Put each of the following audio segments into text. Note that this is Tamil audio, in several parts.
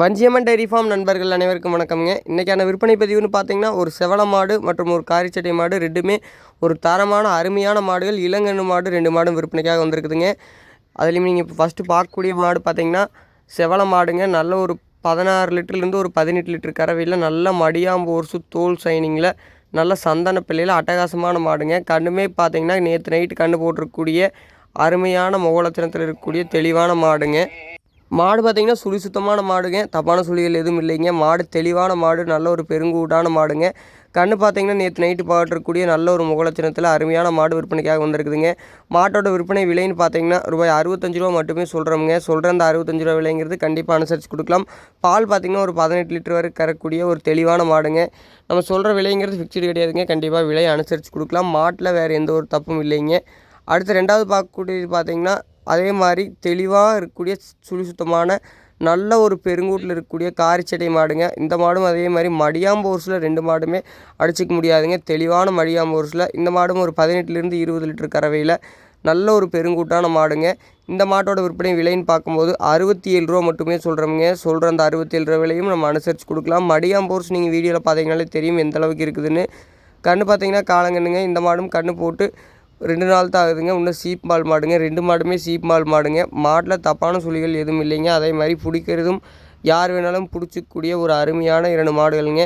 வஞ்சியம்மன் டைரி ஃபார்ம் நண்பர்கள் அனைவருக்கும் வணக்கம்ங்க. இன்றைக்கான விற்பனை பதிவுன்னு பார்த்தீங்கன்னா ஒரு செவள மாடு மற்றும் ஒரு காரிச்சட்டை மாடு ரெண்டுமே ஒரு தரமான அருமையான மாடுகள் இளங்கண்ணு மாடு ரெண்டு மாடும் விற்பனைக்காக வந்திருக்குதுங்க. அதுலேயும் நீங்கள் இப்போ ஃபஸ்ட்டு பார்க்கக்கூடிய மாடு பார்த்தீங்கன்னா செவள மாடுங்க. நல்ல ஒரு பதினாறு லிட்டர்லேருந்து ஒரு பதினெட்டு லிட்டர் கறவையில் நல்ல மடியாம்பு ஒர்சு தோல் சைனிங்கில் நல்ல சந்தன பிள்ளையில் அட்டகாசமான மாடுங்க. கண்ணுமே பார்த்தீங்கன்னா நேற்று நைட்டு கண்ணு போட்டிருக்கக்கூடிய அருமையான முகலட்சணத்தில் இருக்கக்கூடிய தெளிவான மாடுங்க. மாடு பார்த்தீங்கன்னா சுழி சுத்தமான மாடுங்க. தப்பான சுழிகள் எதுவும் இல்லைங்க. மாடு தெளிவான மாடு நல்ல ஒரு பெருங்கூட்டான மாடுங்க. கண்ணு பார்த்தீங்கன்னா நேற்று நைட்டு பாடுறக்கூடிய நல்ல ஒரு முகலட்சணத்தில் அருமையான மாடு விற்பனைக்காக வந்திருக்குதுங்க. மாட்டோட விற்பனை விலைன்னு பார்த்தீங்கன்னா ரூபாய் அறுபத்தஞ்சு ரூபா மட்டுமே சொல்கிறோமுங்க சொல்கிற அந்த அறுபத்தஞ்சு ரூபா விலைங்கிறது கண்டிப்பாக அனுசரித்து கொடுக்கலாம். பால் பார்த்தீங்கன்னா ஒரு பதினெட்டு லிட்டர் வரை கறக்கூடிய ஒரு தெளிவான மாடுங்க. நம்ம சொல்கிற விலைங்கிறது ஃபிக்ஸ்டு கிடையாதுங்க. கண்டிப்பாக விலையை அனுசரித்து கொடுக்கலாம். மாட்டில் வேறு எந்த ஒரு தப்பும் இல்லைங்க. அடுத்து ரெண்டாவது பார்க்கக்கூடியது பார்த்தீங்கன்னா அதே மாதிரி தெளிவாக இருக்கக்கூடிய சுழி சுத்தமான நல்ல ஒரு பெருங்கூட்டில் இருக்கக்கூடிய காரிச்சடை மாடுங்க. இந்த மாடும் அதே மாதிரி மடியாம்போர்ஸில் ரெண்டு மாடுமே அடிச்சிக்க முடியாதுங்க. தெளிவான மடியாம்போர்ஸில் இந்த மாடும் ஒரு பதினெட்டுலேருந்து இருபது லிட்டர் கறவையில் நல்ல ஒரு பெருங்கூட்டான மாடுங்க. இந்த மாட்டோட விற்பனை விலைன்னு பார்க்கும்போது அறுபத்தி ஏழு ரூபா மட்டுமே சொல்கிறோமுங்க சொல்கிற அந்த அறுபத்தி ஏழு ரூபா விலையும் நம்ம அனுசரித்து கொடுக்கலாம். மடியாம்போர்ஸ் நீங்கள் வீடியோவில் பார்த்தீங்கனாலே தெரியும் எந்த அளவுக்கு இருக்குதுன்னு. கன்று பார்த்தீங்கன்னா காலங்கண்ணுங்க. இந்த மாடும் கன்று போட்டு ரெண்டு நாள் தான் ஆகுதுங்க. இன்னும் சீப் மால் மாடுங்க. ரெண்டு மாடுமே சீப் மால் மாடுங்க. மாட்டில் தப்பான சுழிகள் எதுவும் இல்லைங்க. அதே மாதிரி பிடிக்கிறதும் யார் வேணாலும் பிடிச்சிக்கூடிய ஒரு அருமையான இரண்டு மாடுகளுங்க.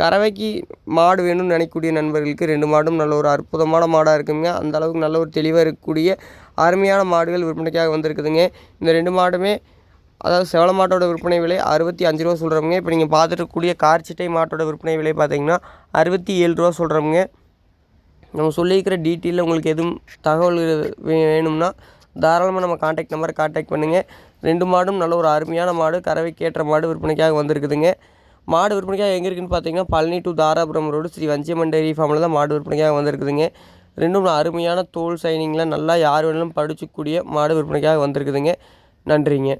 கறவைக்கு மாடு வேணும்னு நினைக்கக்கூடிய நண்பர்களுக்கு ரெண்டு மாடும் நல்ல ஒரு அற்புதமான மாடாக இருக்குங்க. அந்த அளவுக்கு நல்ல ஒரு தெளிவாக இருக்கக்கூடிய அருமையான மாடுகள் விற்பனைக்காக வந்திருக்குதுங்க. இந்த ரெண்டு மாடுமே அதாவது செவல மாட்டோட விற்பனை விலை அறுபத்தி அஞ்சு ரூபா சொல்கிறோமுங்க இப்போ நீங்கள் பார்த்துட்டு இருக்கக்கூடிய கார்ச்சிட்டை மாட்டோட விற்பனை விலை பார்த்தீங்கன்னா அறுபத்தி ஏழு ரூபா சொல்கிறோமுங்க நம்ம சொல்லியிருக்கிற டீட்டெயிலில் உங்களுக்கு எதுவும் தகவல் வேணும்னா தாராளமாக நம்ம காண்டாக்ட் நம்பரை காண்டாக்ட் பண்ணுங்கள் ரெண்டு மாடும் நல்ல ஒரு அருமையான மாடு. கறவைக்கு ஏற்ற மாடு விற்பனைக்காக வந்திருக்குதுங்க. மாடு விற்பனைக்காக எங்கே இருக்குன்னு பார்த்தீங்கன்னா Palani to Dharapuram road Sri Vanchiamman dairy ஃபார்மில் தான் மாடு விற்பனைக்காக வந்திருக்குதுங்க. ரெண்டும் அருமையான தோல் சைனிங்கில் நல்லா யார் வேணாலும் படிச்சுக்கூடிய மாடு விற்பனைக்காக வந்திருக்குதுங்க. நன்றிங்க.